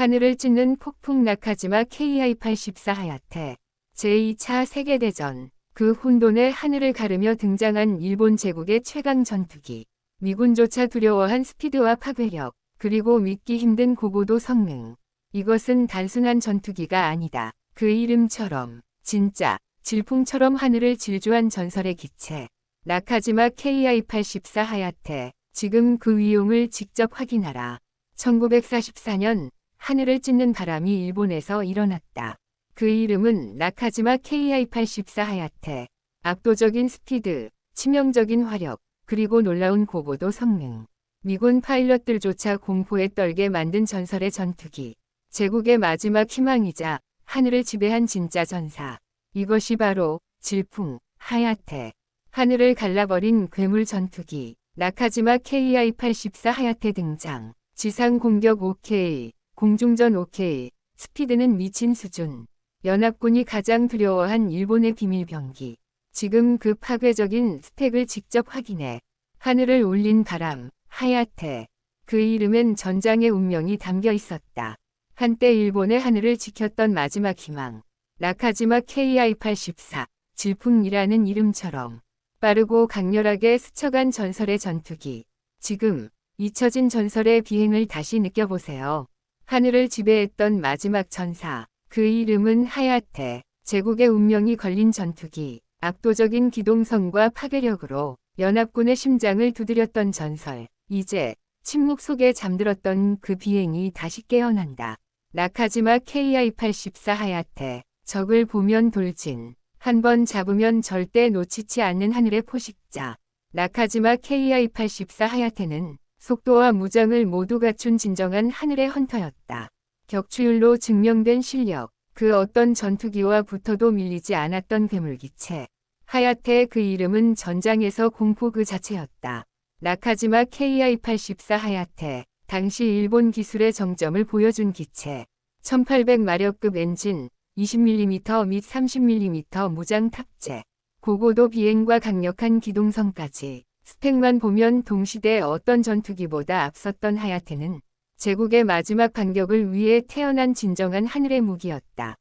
하늘을 찢는 폭풍 낙하지마 KI-84 하야테. 제2차 세계대전. 그 혼돈의 하늘을 가르며 등장한 일본 제국의 최강 전투기. 미군조차 두려워한 스피드와 파괴력 그리고 믿기 힘든 고고도 성능. 이것은 단순한 전투기가 아니다. 그 이름처럼 진짜 질풍처럼 하늘을 질주한 전설의 기체. 나카지마 KI-84 하야테. 지금 그 위용을 직접 확인하라. 1944년 하늘을 찢는 바람이 일본에서 일어났다. 그 이름은 나카지마 KI-84 하야테 압도적인 스피드, 치명적인 화력, 그리고 놀라운 고고도 성능. 미군 파일럿들조차 공포에 떨게 만든 전설의 전투기. 제국의 마지막 희망이자 하늘을 지배한 진짜 전사. 이것이 바로 질풍, 하야테. 하늘을 갈라버린 괴물 전투기. 나카지마 KI-84 하야테 등장. 지상 공격 OK, 공중전 OK, 스피드는 미친 수준. 연합군이 가장 두려워한 일본의 비밀 병기. 지금 그 파괴적인 스펙을 직접 확인해. 하늘을 울린 바람, 하야테. 그 이름엔 전장의 운명이 담겨 있었다. 한때 일본의 하늘을 지켰던 마지막 희망. 나카지마 KI-84, 질풍이라는 이름처럼 빠르고 강렬하게 스쳐간 전설의 전투기. 지금 잊혀진 전설의 비행을 다시 느껴보세요. 하늘을 지배했던 마지막 전사. 그 이름은 하야테. 제국의 운명이 걸린 전투기. 압도적인 기동성과 파괴력으로 연합군의 심장을 두드렸던 전설. 이제 침묵 속에 잠들었던 그 비행이 다시 깨어난다. 나카지마 KI-84 하야테. 적을 보면 돌진. 한 번 잡으면 절대 놓치지 않는 하늘의 포식자. 나카지마 KI-84 하야테는 속도와 무장을 모두 갖춘 진정한 하늘의 헌터였다. 격추율로 증명된 실력, 그 어떤 전투기와 붙어도 밀리지 않았던 괴물기체. 하야테의 그 이름은 전장에서 공포 그 자체였다. 나카지마 KI-84 하야테, 당시 일본 기술의 정점을 보여준 기체. 1800마력급 엔진, 20mm 및 30mm 무장 탑재. 고고도 비행과 강력한 기동성까지. 스펙만 보면 동시대 어떤 전투기보다 앞섰던 하야테는 제국의 마지막 반격을 위해 태어난 진정한 하늘의 무기였다.